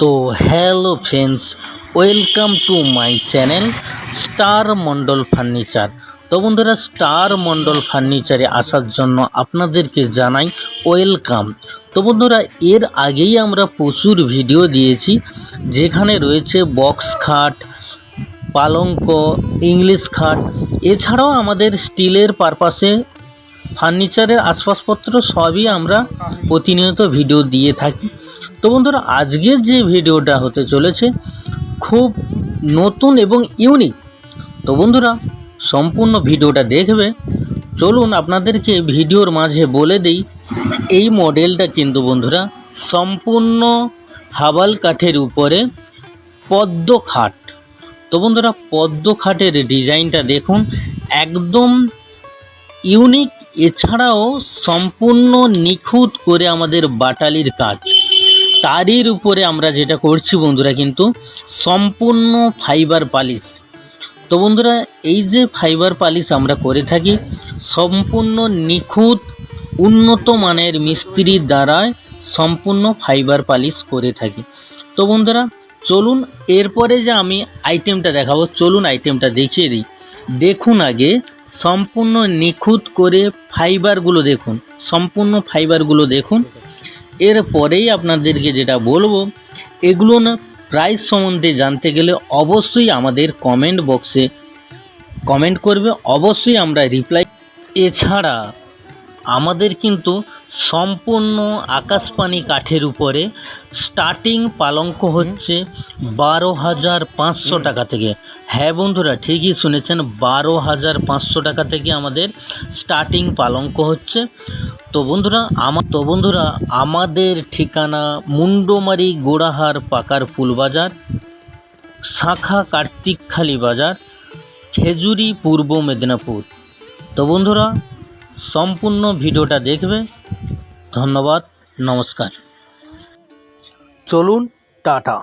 তো hello friends, welcome to my channel star Mondal furniture. তো বন্ধুরা, স্টার মণ্ডল ফার্নিচারে আসার জন্য আপনাদেরকে জানাই ওয়েলকাম। তো বন্ধুরা, এর আগেই আমরা প্রচুর ভিডিও দিয়েছি, যেখানে রয়েছে বক্স খাট, পালঙ্ক, ইংলিশ খাট, এছাড়াও আমাদের স্টিলের পারপাসে ফার্নিচারের আসবাবপত্র সবই আমরা প্রতিনিয়ত ভিডিও দিয়ে থাকি। তো বন্ধুরা আজকের যে ভিডিওটা হতে চলেছে খুব নতুন এবং ইউনিক তো বন্ধুরা, সম্পূর্ণ ভিডিওটা দেখবে। চলুন আপনাদেরকে ভিডিওর মাঝে বলে দেই, এই মডেলটা কিন্তু বন্ধুরা সম্পূর্ণ হাবাল কাঠের উপরে পদ্ম খাট। তো বন্ধুরা, পদ্ম খাটের ডিজাইনটা দেখুন, একদম ইউনিক এছাড়াও সম্পূর্ণ নিখুঁত করে আমাদের বাটালির কাজ। তারই উপরে আমরা যেটা করছি বন্ধুরা কিন্তু সম্পূর্ণ ফাইবার পালিশ। তো বন্ধুরা, এই যে ফাইবার পালিশ আমরা করে থাকি, সম্পূর্ণ নিখুঁত, উন্নত মানের মিস্ত্রির দ্বারা সম্পূর্ণ ফাইবার পালিশ করে থাকি। তো বন্ধুরা, চলুন এরপরে যে আমি আইটেমটা দেখাবো, চলুন আইটেমটা দেখিয়ে দিই। দেখুন আগে, সম্পূর্ণ নিখুঁত করে ফাইবারগুলো দেখুন, সম্পূর্ণ ফাইবারগুলো দেখুন। এরপরেই আপনাদেরকে যেটা বলব এগুলো না প্রাইস সম্বন্ধে জানতে গেলে অবশ্যই আমাদের কমেন্ট বক্সে কমেন্ট করবে অবশ্যই আমরা রিপ্লাই এছাড়া আমাদের কিন্তু সম্পূর্ণ আকাশপানি কাঠের উপরে স্টার্টিং পালঙ্ক হচ্ছে বারো হাজার পাঁচশো টাকা থেকে। হ্যাঁ বন্ধুরা ঠিকই শুনেছেন বারো হাজার পাঁচশো টাকা থেকে আমাদের স্টার্টিং পালঙ্ক হচ্ছে। তো বন্ধুরা আমার তো বন্ধুরা, আমাদের ঠিকানা মুন্ডমারি গোড়াহার পাকার ফুল বাজার, শাখা কার্তিকখালি বাজার, খেজুরি পূর্ব মেদিনীপুর। তো বন্ধুরা, সম্পূর্ণ ভিডিওটা দেখবে। ধন্যবাদ, নমস্কার। চলুন, টাটা।